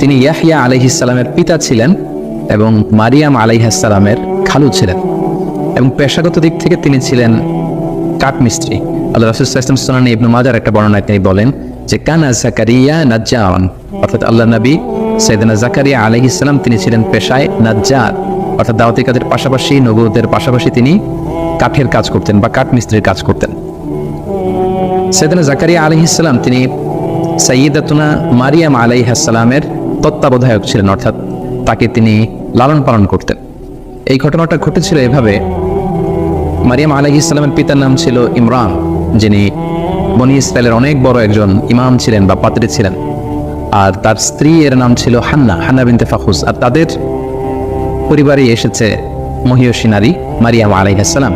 তিনি ইয়াহিয়া আলহিসাল্লামের পিতা ছিলেন এবং মারিয়াম আলাইহাসালামের খালু ছিলেন এবং পেশাগত দিক থেকে তিনি ছিলেন কাঠমিস্ত্রি। আল্লাহ রাসুলাম সোনানি ইবনু মাজার একটা বর্ণনায় তিনি বলেন যে, কানা জাকারিয়া নাজ্জাওয়ান অর্থাৎ আল্লাহ নবী সৈয়দনা জাকারিয়া আলহিসাল্লাম তিনি ছিলেন পেশায় নাজ্জার অর্থাৎ দাওয়াতি কাজের পাশাপাশি নবুদের পাশাপাশি তিনি কাঠের কাজ করতেন বা কাঠমিস্ত্রির কাজ করতেন। সৈয়দনা জাকারিয়া আলহিসাল্লাম তিনি সৈয়দাতুনা মারিয়াম আলাইহাসালামের তত্ত্বাবধায়ক ছিলেন, অর্থাৎ তাকে তিনি লালন পালন করতেন। এই ঘটনাটা ঘটেছিল এভাবে, মারিয়াম আলাইহিস সালামের পিতার নাম ছিল ইমরান, যিনি বনি ইসরায়েলের অনেক বড় একজন ইমাম ছিলেন বা পাত্রী ছিলেন। আর তার স্ত্রী এর নাম ছিল হান্না হান্না বিনতে ফাখুস। আর তাদের পরিবারে এসেছে মহিয়সী নারী মারিয়াম আলাইহাসালাম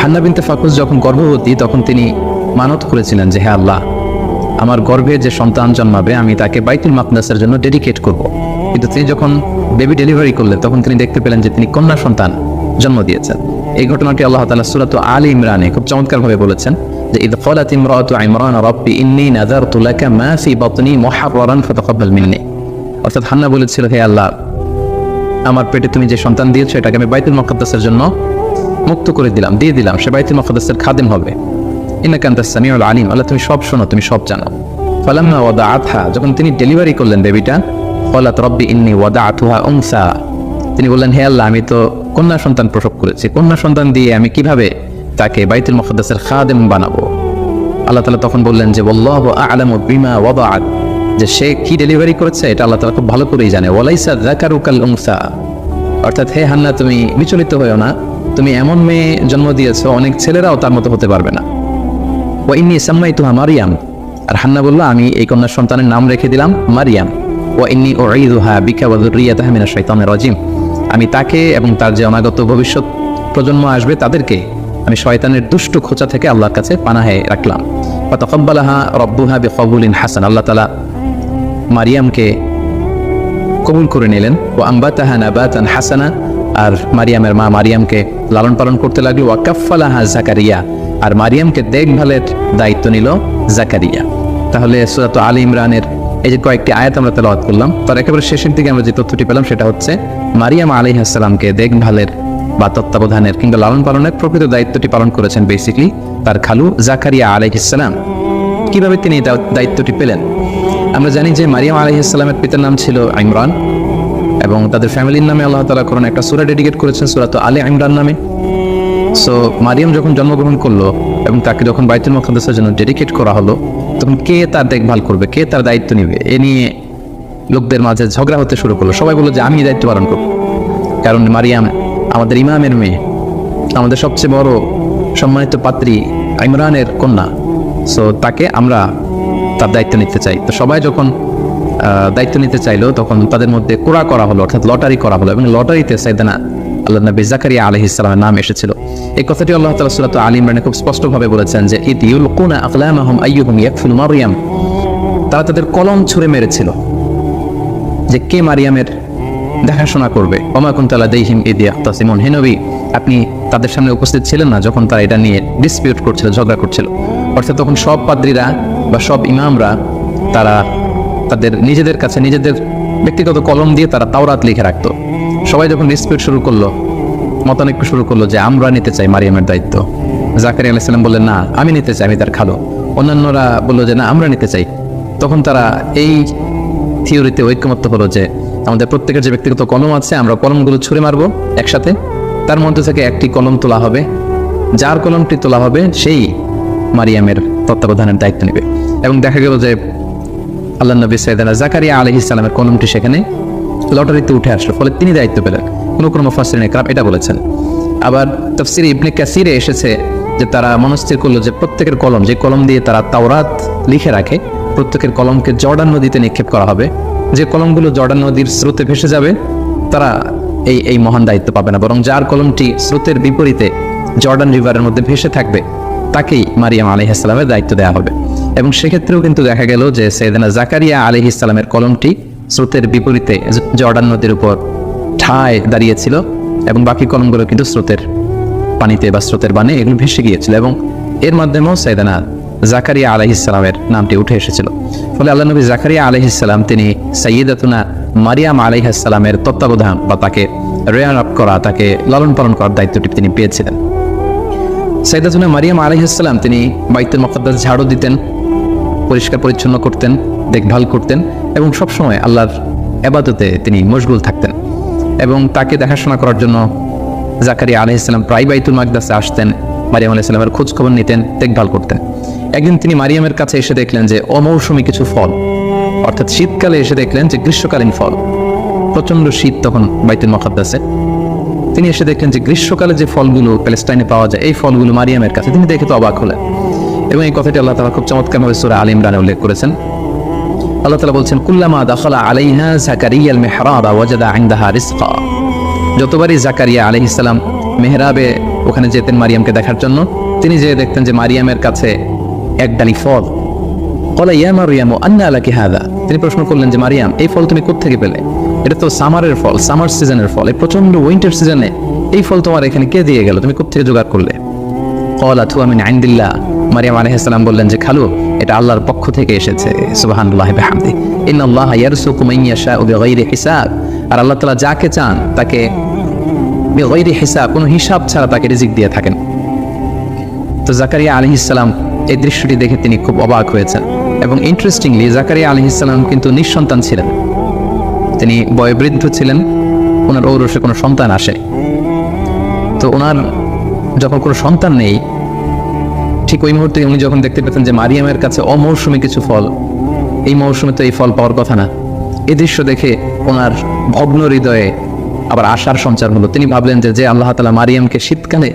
হান্না বিনতে ফাকুস যখন গর্ভবতী, তখন তিনি মানত করেছিলেন যে হ্যাঁ আল্লাহ আমার গর্ভে যে সন্তান জন্মাবে, আমি তাকে বাইতুল মাকদাসের জন্য ডেডিকেট করব। কিন্তু তিনি যখন বেবি ডেলিভারি করলেন, তখন তিনি দেখতে পেলেন যে তিনি কন্যা সন্তান জন্ম দিয়েছেন। এই ঘটনাটি আল্লাহ তালা সূরাত আলী ইমরানে খুব চমৎকারভাবে বলেছেন যে ইদ ক্বালাত ইমরাতু ইমরান, রাব্বি ইন্নী নাযারতু লাকা মা ফি বাতনি মুহাররান ফাতাকাব্বাল মিন্নি। অর্থাৎ হান্না বলেছিল, হে আল্লাহ, আমার পেটে তুমি যে সন্তান দিয়েছ, এটাকে আমি বাইতুল মুকাদ্দাসের জন্য মুক্ত করে দিলাম, দিয়ে দিলাম। সে বাইতুল মুকাদ্দাসের খাদেম হবে। সামিউল আলিম, আল্লাহ তুমি সব শোনো, তুমি সব জানো। ফালাম্মা ওয়াদাআতহা, যখন তিনি ডেলিভারি করলেন বেবিটা, ক্বালাত রাব্বি ইন্নী ওয়াদাআতুহা উনসা। তিনি বললেন, হে আল্লাহ, আমি তো কন্যা সন্তান প্রসব করেছি। কন্যা সন্তান দিয়ে আমি কীভাবে তাকে বাইতুল খাদেম বানাবো? আল্লাহ তাআলা তখন বললেন যে আ'লামু বিমা যে সে কি ডেলিভারি করেছে, এটা আল্লাহ তাআলা খুব ভালো করেই জানে। ওয়ালাইসা যাকারুকাল উনসা। অর্থাৎ, হে হান্না, তুমি বিচলিত হয়েও না। তুমি এমন মেয়ে জন্ম দিয়েছ, অনেক ছেলেরাও তার মতো হতে পারবে না। সাম্মাই তুহা মারিয়াম। আর হান্না বলল, আমি এই কন্যা সন্তানের নাম রেখে দিলাম মারিয়াম। রাজিম। আমি তাকে এবং তার যে অনাগত ভবিষ্যৎ প্রজন্ম আসবে তাদেরকে আমি শয়তানের দুষ্ট খোঁচা থেকে আল্লাহর কাছে পানাহে রাখলাম। বা তকব্বালাহা রব্বুহা বিকবুলিন হাসান। আল্লাহ তালা মারিয়ামকে কবুল করে নিলেন। ও আম্বাতাহা নাবাতান হাসানা। আর মারিয়ামের মা মারিয়ামকে লালন পালন করতে লাগল। ওয়াকাফালাহা জাকারিয়া। আর মারিয়ামকে দেখভালের দায়িত্ব নিল জাকারিয়া। তাহলে সুরাত আলী ইমরানের এই যে কয়েকটি আয়াত আমরা তেলাওয়াত করলাম, তার একেবারে শেষের দিকে আমরা যে তথ্যটি পেলাম সেটা হচ্ছে, মারিয়াম আলাইহাসালামকে দেখভালের বা তত্ত্বাবধানের কিংবা লালন পালনের প্রকৃত দায়িত্বটি পালন করেছেন বেসিকলি তার খালু জাকারিয়া আলাইহিসালাম কীভাবে তিনি এই দায়িত্বটি পেলেন? আমরা জানি যে মারিয়াম আলাইহিসালামের পিতার নাম ছিল ইমরান এবং তাদের ফ্যামিলির নামে আল্লাহ তালা কোরআন একটা সুরা ডেডিকেট করেছেন সুরাত আলে ইমরান নামে। সো মারিয়াম যখন জন্মগ্রহণ করল এবং তাকে যখন বাইতুল মুকাদ্দাসের জন্য ডেডিকেট করা হলো, তখন কে তার দেখভাল করবে? কে তার দায়িত্ব নেবে? এ নিয়ে লোকদের মাঝে ঝগড়া হতে শুরু করল। সবাই বলল যে আমি দায়িত্ব পালন করব। কারণ মারিয়াম আমাদের ইমামের মেয়ে, আমাদের সবচেয়ে বড় সম্মানিত পাত্রী ইমরানের কন্যা। সো তাকে আমরা তার দায়িত্ব নিতে চাই। তো সবাই যখন দায়িত্ব নিতে চাইলো, তখন তাদের মধ্যে কোড়া করা হলো, অর্থাৎ লটারি করা হলো। এবং লটারিতে সাইদানা আল্লাহ নবী জাকারিয়া আলহ ইসলামের নাম এসেছিল। এই কথাটি আল্লাহ তালা সুরাত আলী ইমরানে খুব স্পষ্টভাবে বলেছেন যে, ইদ ইউলকুনা আকলামাহুম আইয়ুহুম ইয়াকফুল মারিয়াম। তারা তাদের কলম ছুঁড়ে মেরেছিল। যে কে মারিয়ামের দেখাশোনা করবে? অমাকুন তালা দেহিম ইদিয়া তাসিমন হেনবি আপনি তাদের সামনে উপস্থিত ছিলেন না যখন তারা এটা নিয়ে ডিসপিউট করছিল, ঝগড়া করছিল। অর্থাৎ তখন সব পাদ্রীরা বা সব ইমামরা তারা তাদের নিজেদের কাছে নিজেদের ব্যক্তিগত কলম দিয়ে তারা তাওরাত লিখে রাখতো। সবাই যখন ডিসপিউট শুরু করল, মতানৈক্য শুরু করল যে আমরা নিতে চাই মারিয়ামের দায়িত্ব। জাকারিয়া আলাইসাল্লাম বললেন, না, আমি নিতে চাই, আমি তার খালো অন্যান্যরা বলল যে, না, আমরা নিতে চাই। তখন তারা এই থিওরিতে ঐক্যমত্য হলো যে, আমাদের প্রত্যেকের যে ব্যক্তিগত কলম আছে, আমরা কলমগুলো ছুঁড়ে মারবো একসাথে। তার মধ্যে থেকে একটি কলম তোলা হবে। যার কলমটি তোলা হবে, সেই মারিয়ামের তত্ত্বাবধানের দায়িত্ব নেবে। এবং দেখা গেল যে আল্লাহ নবী সাইদানা জাকারিয়া আলহ ইসলামের কলমটি সেখানে লটারিতে উঠে আসলো, ফলে তিনি দায়িত্ব পেলেন। কোনো কোনো মুফাসসিরিন একরাম এটা বলেছেন। আবার তফসির ইবনে কাসিরে এসেছে যে তারা মনস্থির করল যে প্রত্যেকের কলম, যে কলম দিয়ে তারা তাওরাত লিখে রাখে, প্রত্যেকের কলমকে জর্ডান নদীতে নিক্ষেপ করা হবে। যে কলমগুলো জর্ডান নদীর স্রোতে ভেসে যাবে, তারা এই এই মহান দায়িত্ব পাবে না, বরং যার কলমটি স্রোতের বিপরীতে জর্ডান রিভারের মধ্যে ভেসে থাকবে, তাকেই মারিয়াম আলহ ইসলামের দায়িত্ব দেওয়া হবে। এবং সেক্ষেত্রেও কিন্তু দেখা গেল যে সৈয়দানা জাকারিয়া আলহ ইসলামের কলমটি স্রোতের বিপরীতে জর্ডান নদীর উপর ঠায় দাঁড়িয়েছিল এবং বাকি কলমগুলো কিন্তু স্রোতের পানিতে বা স্রোতের বানে এগুলো ভেসে গিয়েছিল এবং এর মাধ্যমেও সৈয়দানা জাকারিয়া আলহিসালামের নামটি উঠে এসেছিল। ফলে আল্লাহ নবী জাকারিয়া আলহিসাল্লাম তিনি সৈয়দাতুনা মারিয়াম আলহিসাল্লামের তত্ত্বাবধান বা তাকে রেয়ার আপ করা, তাকে লালন পালন করার দায়িত্বটি তিনি পেয়েছিলেন। সৈয়দাতুনা মারিয়াম আলহিসাল্লাম তিনি বাইতুল মকদ্দাস ঝাড়ু দিতেন পরিষ্কার পরিচ্ছন্ন করতেন, দেখভাল করতেন এবং সবসময় আল্লাহর এবাদতে তিনি মশগুল থাকতেন এবং তাকে দেখাশোনা করার জন্য জাকারিয়া আলহিসাল্লাম প্রায় বাইতুল মাকদাসে আসতেন, মারিয়াম আলাইসাল্লামের খোঁজ খবর নিতেন, দেখভাল করতেন। একদিন তিনি মারিয়ামের কাছে এসে দেখলেন যে অমৌসুমী কিছু ফল, অর্থাৎ শীতকালে এসে দেখলেন যে গ্রীষ্মকালীন ফল, প্রচণ্ড শীত তখন বাইতুল মকদ্দাসে তিনি এসে দেখলেন যে গ্রীষ্মকালে যে ফলগুলো প্যালেস্টাইনে পাওয়া যায়, এই ফলগুলো মারিয়ামের কাছে। তিনি দেখে তো অবাক হলেন। এবং এই কথাটি আল্লাহ তালা খুব চমৎকারভাবে সুরা আল ইমরানে উল্লেখ করেছেন। আল্লাহ তালা বলছেন, কুল্লামা দাখলা আলাইহা মেহরাবা ওয়াজাদা আইন্দাহা যতবারই জাকারিয়া আলাইহিস সালাম মেহরাবে ওখানে যেতেন মারিয়ামকে দেখার জন্য, তিনি যে দেখতেন যে মারিয়ামের কাছে এক ডালি ফল। কলা, ইয়া মারিয়াম, আন্না আলাকি হাদা? তিনি প্রশ্ন করলেন যে, মারিয়াম, এই ফল তুমি কোত্থেকে পেলে? এটা তো সামারের ফল, সামার সিজনের ফল, এই প্রচণ্ড উইন্টার সিজনে এই ফল তোমার এখানে কে দিয়ে গেল? তুমি কোত্থেকে জোগাড় করলে? আমিন আইন্দিল্লাহ মারিয়াম বললেন যে, খালু, এটা আল্লাহর পক্ষ থেকে এসেছে। মান বিগাইরি হিসাব। আর আল্লাহ যাকে চান, তাকে হিসাব, কোনো হিসাব ছাড়া তাকে রিজিক দিয়ে থাকেন। তো জাকারিয়া এই দৃশ্যটি দেখে তিনি খুব অবাক হয়েছেন এবং ইন্টারেস্টিংলি জাকারিয়া আলহিসাল্লাম কিন্তু নিঃসন্তান ছিলেন। তিনি বয়োবৃদ্ধ ছিলেন, ওনার ঔরসে কোনো সন্তান আসে তো ওনার যখন কোনো সন্তান নেই, ঠিক ওই মুহূর্তে উনি যখন দেখতে পেতেন যে মারিয়ামের কাছে অমৌসুমী কিছু ফল, এই মৌসুমে তো এই ফল পাওয়ার কথা না। এই দৃশ্য দেখে ওনার ভগ্ন হৃদয়ে আবার আশার সঞ্চার হলো। তিনি ভাবলেন যে যে আল্লাহ তালা মারিয়ামকে শীতকালে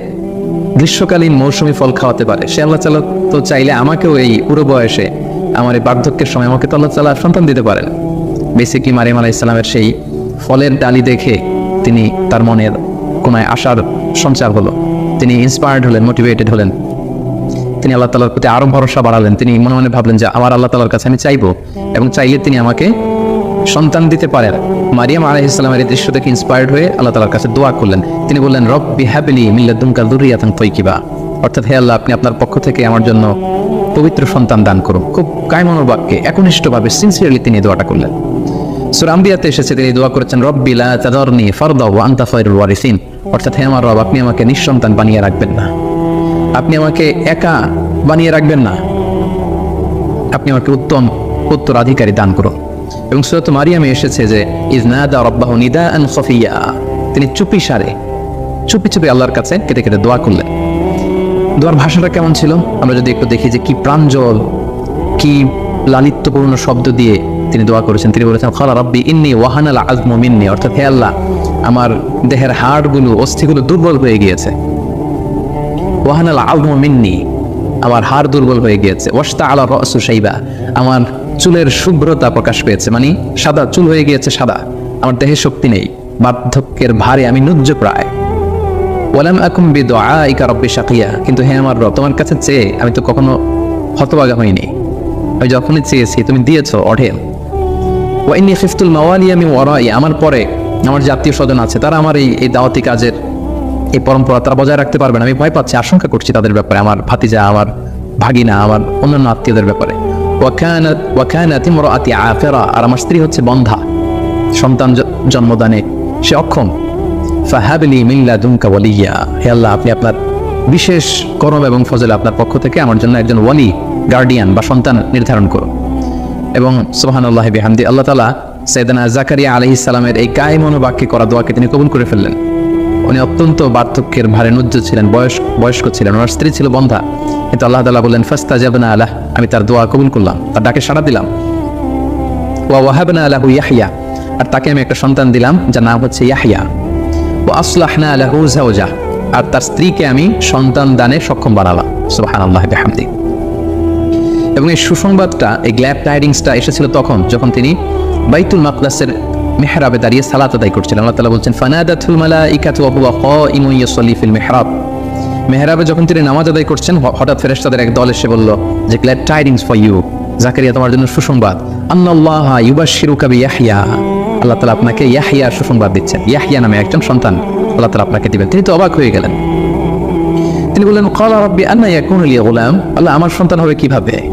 গ্রীষ্মকালীন মৌসুমী ফল খাওয়াতে পারে। সে আল্লাহ তালা তো চাইলে আমাকেও এই পুরো বয়সে আমার এই বার্ধক্যের সময় আমাকে তো আল্লাহ তালা সন্তান দিতে পারেন। বেসিকলি মারিয়াম আলাহ ইসলামের সেই ফলের ডালি দেখে তিনি তার মনের কোনায় আশার সঞ্চার হলো। তিনি ইন্সপায়ার্ড হলেন মোটিভেটেড হলেন। তিনি আল্লাহ তালার প্রতি আরও ভরসা বাড়ালেন। তিনি মনে মনে ভাবলেন যে, আমার আল্লাহ তালার কাছে আমি চাইব এবং চাইলে তিনি আমাকে সন্তান দিতে পারেন। মারিয়াম আলাহ ইসলামের এই দৃশ্য দেখে ইন্সপায়ার্ড হয়ে আল্লাহ তালার কাছে দোয়া করলেন। তিনি বললেন রব বিহাবিলি মিল্লাদুমকা দুরিয়াতান তৈকিবা অর্থাৎ, হে আল্লাহ, আপনি আপনার পক্ষ থেকে আমার জন্য পবিত্র সন্তান দান করুন। খুব কায়মনোর বাক্যে একনিষ্ঠভাবে সিনসিয়ারলি তিনি দোয়াটা করলেন। সুরাম্বিয়াতে এসেছে, তিনি দোয়া করেছেন ওয়ারিসিন। অর্থাৎ, হে আমার রব, আপনি আমাকে নিঃসন্তান বানিয়ে রাখবেন না। আপনি আমাকে একা বানিয়ে রাখবেন না। আপনি আমাকে উত্তম উত্তরাধিকারী দান করুন। এবং মারিয়ামে এসেছে যে রব্বাহ নিদা তিনি চুপি সারে, চুপি চুপি আল্লাহর কাছে কেটে কেটে দোয়া করলেন। দোয়ার ভাষাটা কেমন ছিল? আমরা যদি একটু দেখি যে কি প্রাঞ্জল, কি লালিত্যপূর্ণ শব্দ দিয়ে তিনি দোয়া করেছেন। তিনি বলেছেন খালা রব্বি ইন্নি ওয়াহানাল আজম মিন্নি। অর্থাৎ, হে আল্লাহ, আমার দেহের হাড়গুলো, অস্থিগুলো দুর্বল হয়ে গিয়েছে। ওয়াহানাল আজম মিন্নি, আমার হাড় দুর্বল হয়ে গিয়েছে। ওয়াস্তা আলা রসু সাইবা আমার চুলের শুভ্রতা প্রকাশ পেয়েছে। মানে সাদা চুল হয়ে গিয়েছে সাদা। আমার দেহে শক্তি নেই, বার্ধক্যের ভারে আমি নুজ্জ প্রায়। ওয়ালাম আকুম বি দোয়াইকা রব্বি শাকিয়া। কিন্তু হে আমার রব, তোমার কাছে চেয়ে আমি তো কখনো হতবাগা হইনি। আমি যখনই চেয়েছি, তুমি দিয়েছ অঢেল। ওয়াইনি খিফতুল মাওয়ালি আমি ওয়ারাই, আমার পরে আমার যে আত্মীয় স্বজন আছে, তারা আমার এই এই দাওয়াতি কাজের এই পরম্পরা তারা বজায় রাখতে পারবে না। আমি ভয় পাচ্ছি, আশঙ্কা করছি তাদের ব্যাপারে, আমার ভাতিজা, আমার ভাগিনা, আমার অন্যান্য আত্মীয়দের ব্যাপারে। ইমরাআতি আফিরা, আর আমার স্ত্রী হচ্ছে বন্ধা, সন্তান জন্মদানে সে অক্ষম। ফাহাবলি মিল্লা দুমকা ওয়ালিয়া, হে আল্লাহ, আপনি আপনার বিশেষ করম এবং ফজল আপনার পক্ষ থেকে আমার জন্য একজন ওয়ালি, গার্ডিয়ান বা সন্তান নির্ধারণ করুন। এবং সোহান আল্লাহ বিহামদি আল্লাহ তালা সৈদানা জাকারিয়া আলহি সালামের এই গায়ে মনোবাক্যে করা দোয়াকে তিনি কবুল করে ফেললেন। উনি অত্যন্ত বার্ধক্যের ভারে নুজ্জ ছিলেন, বয়স বয়স্ক ছিলেন, ওনার স্ত্রী ছিল বন্ধা। কিন্তু আল্লাহ তালা বললেন ফাস্তা যাবেনা আলাহ, আমি তার দোয়া কবুল করলাম, তার ডাকে সাড়া দিলাম। ওয়া ওয়াহাবনা আলাহু ইয়াহিয়া আর তাকে আমি একটা সন্তান দিলাম, যার নাম হচ্ছে ইয়াহিয়া ও আসলাহনা আলাহু জাওজা আর তার স্ত্রীকে আমি সন্তান দানে সক্ষম বানালাম আল্লাহ বিহামদি। এবং এই সুসংবাদটা, এই গ্ল্যাব টাইডিংসটা এসেছিল তখন, যখন তিনি বাইতুল মাকদাসের মেহরাবে দাঁড়িয়ে সালাত আদায় করছিলেন। আল্লাহ তাআলা বলছেন, ফানাদাতুল মালাইকাতু ওয়া হুয়া কাইমুন ইউসাল্লি ফিল মিহরাব। মেহরাবে যখন তিনি নামাজ আদায় করছেন হঠাৎ ফেরেশতাদের এক দল এসে বলল, যে glad tidings for you Zakariya তোমার জন্য সুসংবাদ। আন্নাল্লাহ ইউবাশশিরুকা বিয়াহইয়া। আল্লাহ তালা আপনাকে ইয়াহইয়ার সুসংবাদ দিচ্ছেন। ইয়াহিয়া নামে একজন সন্তান আল্লাহ তালা আপনাকে দিবেন। তিনি তো অবাক হয়ে গেলেন। তিনি বললেন কলা রব্বি আন্না ইয়াকুন লি গোলাম? আল্লাহ, আমার সন্তান হবে কীভাবে?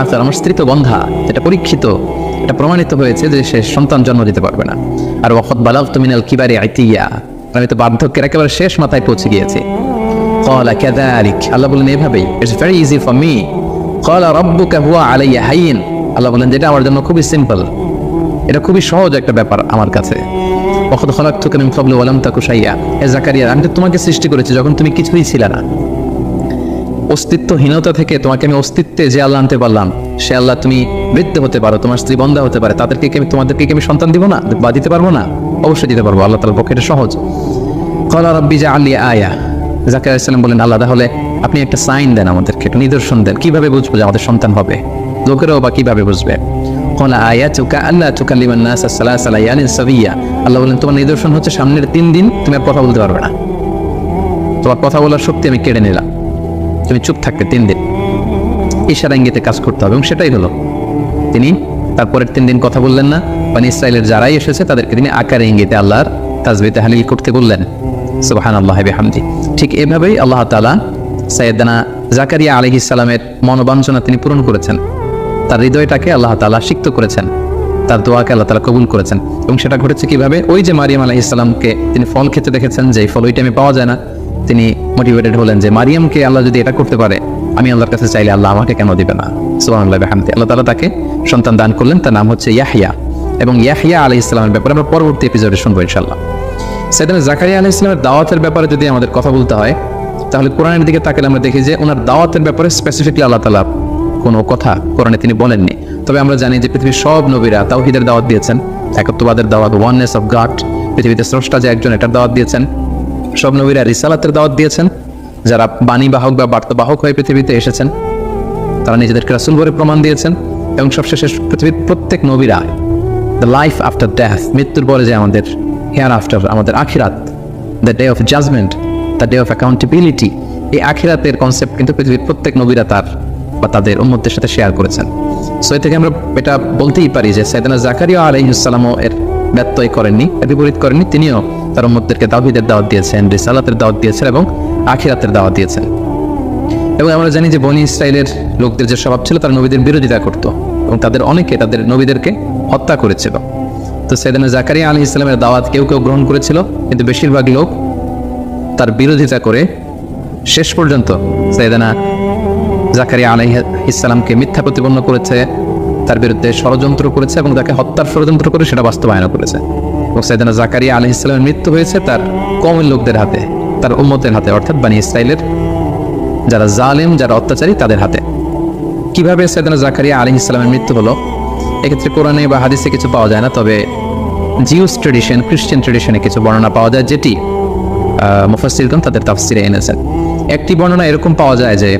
আসার আমার স্ত্রী তো এটা পরীক্ষিত, এটা প্রমাণিত হয়েছে যে সে সন্তান জন্ম দিতে পারবে না। আর ওয়াকত তুমি নাল কিবারে আইতিয়া আমি তো বার্ধক্যের একেবারে শেষ মাথায় পৌঁছে গিয়েছি। বলেন, এভাবেই ভেরি ইজি ফর মি কলা রব্বুকা হুয়া আল্লাহ বলেন, যেটা আমার জন্য খুবই সিম্পল। এটা খুবই সহজ একটা ব্যাপার আমার কাছে। অখদ খলাক থুকে আমি ফবলে ওয়ালাম এ জাকারিয়া, আমি তো তোমাকে সৃষ্টি করেছি যখন তুমি কিছুই ছিল না। অস্তিত্বহীনতা থেকে তোমাকে আমি অস্তিত্বে যে আল্লাহ আনতে পারলাম, সে আল্লাহ তুমি বৃদ্ধ হতে পারো, তোমার স্ত্রী বন্ধা হতে পারে। তাদেরকে আমি তোমাদেরকে আমি সন্তান দিব না? বা দিতে পারব না? অবশ্যই দিতে পারব। আল্লাহ তালার পক্ষে এটা সহজ। কলা রব্বি যা আলিয়া আয়া। জাকির আলাইসালাম বলেন, আল্লাহ, তাহলে আপনি একটা সাইন দেন আমাদেরকে, একটা নিদর্শন দেন। কীভাবে বুঝব যে আমাদের সন্তান হবে? লোকেরাও বা কীভাবে বুঝবে? কলা আয়া চুকা আল্লাহ চুকালিমান নাস সালাহ সালাহ ইয়ালিন সাবিয়া আল্লাহ বলেন, তোমার নিদর্শন হচ্ছে সামনের তিন দিন তুমি আর কথা বলতে পারবে না। তোমার কথা বলার শক্তি আমি কেড়ে নিলাম। তুমি চুপ থাকবে তিন দিন। ইশারা ইঙ্গিতে কাজ করতে হবে, এবং সেটাই হলো। তিনি তারপরের তিন দিন কথা বললেন না। মানে ইসরায়েলের যারাই এসেছে, তাদেরকে তিনি আকারে ইঙ্গিতে আল্লাহর তাজবিতে হালিল করতে বললেন। সুবাহান আল্লাহ হামদি ঠিক এভাবেই আল্লাহ তালা সৈয়দানা জাকারিয়া আলহি ইসালামের মনোবাঞ্ছনা তিনি পূরণ করেছেন। তার হৃদয়টাকে আল্লাহ তালা সিক্ত করেছেন। তার দোয়াকে আল্লাহ তালা কবুল করেছেন। এবং সেটা ঘটেছে কীভাবে? ওই যে মারিয়াম আলাহ ইসলামকে তিনি ফল খেতে দেখেছেন যে ফল ওই টাইমে পাওয়া যায় না। তিনি মোটিভেটেড হলেন যে, মারিয়ামকে আল্লাহ যদি এটা করতে পারে, আমি আল্লাহর কাছে চাইলে আল্লাহ আমাকে কেন দিবে না? সুবাহ হামদি আল্লাহ তালা তাকে সন্তান দান করলেন, তার নাম হচ্ছে ইয়াহিয়া এবং ইয়াহিয়া আলহ ইসলামের ব্যাপারে আমরা পরবর্তী এপিসোডে শুনব ইনশাল্লাহ সেদিন জাকারিয়া আলহ ইসলামের দাওয়াতের ব্যাপারে যদি আমাদের কথা বলতে হয়, তাহলে কোরআনের দিকে তাকালে আমরা দেখি যে, ওনার দাওয়াতের ব্যাপারে স্পেসিফিকলি আল্লাহ তালা কোনো কথা কোরআনে তিনি বলেননি। তবে আমরা জানি যে, পৃথিবীর সব নবীরা তাওহিদের দাওয়াত দিয়েছেন। একত্ববাদের দাওয়াত ওয়াননেস অফ গাড পৃথিবীতে স্রষ্টা যে একজন, এটার দাওয়াত দিয়েছেন। সব নবীরা রিসালাতের দাওয়াত দিয়েছেন। যারা বাণী বাহক বা বার্তাবাহক হয়ে পৃথিবীতে এসেছেন, তারা নিজেদেরকে রাসুল বলে প্রমাণ দিয়েছেন এবং সবশেষে পৃথিবীর প্রত্যেক নবীরা দ্য লাইফ আফটার ডেথ মৃত্যুর পরে যে আমাদের হেয়ার আফটার আমাদের আখিরাত the day of judgement the day of accountability এই আখিরাতের কনসেপ্ট কিন্তু পৃথিবীর প্রত্যেক নবীরা তার বা তাদের উন্মতের সাথে শেয়ার করেছেন। সো এ থেকে আমরা এটা বলতেই পারি যে সাইদানা জাকারিয়া আলহিসাল্লামও এর ব্যত্যয় করেননি বিপরীত করেননি, তিনিও তার উম্মতদেরকে তাওহিদের দাওয়াত দিয়েছেন, রিসালাতের দাওয়াত দিয়েছেন এবং আখিরাতের দাওয়াত দিয়েছেন। এবং আমরা জানি যে বনি ইসরায়েলের লোকদের যে স্বভাব ছিল, তারা নবীদের বিরোধিতা করত এবং তাদের অনেকে তাদের নবীদেরকে হত্যা করেছিল। তো সেদিনে জাকারিয়া আলী ইসলামের দাওয়াত কেউ কেউ গ্রহণ করেছিল, কিন্তু বেশিরভাগ লোক তার বিরোধিতা করে শেষ পর্যন্ত সৈয়দানা জাকারিয়া আলাই ইসলামকে মিথ্যা প্রতিপন্ন করেছে, তার বিরুদ্ধে ষড়যন্ত্র করেছে এবং তাকে হত্যার ষড়যন্ত্র করে সেটা বাস্তবায়ন করেছে। এবং সৈয়দানা জাকারিয়া আলী ইসলামের মৃত্যু হয়েছে তার কমের লোকদের হাতে, তার উম্মতের হাতে, অর্থাৎ বানি ইসরায়েলের যারা জালেম, যারা অত্যাচারী, তাদের হাতে। কীভাবে সৈয়দানা জাকারিয়া আলী ইসলামের মৃত্যু হলো? এক্ষেত্রে কোরআনে বা হাদিসে কিছু পাওয়া যায় না, তবে জিউস ট্রেডিশন খ্রিস্টান ট্রেডিশনে কিছু বর্ণনা পাওয়া যায়, যেটি মুফাসিরগণ তাদের তাফসিরে এনেছেন। একটি বর্ণনা এরকম পাওয়া যায় যে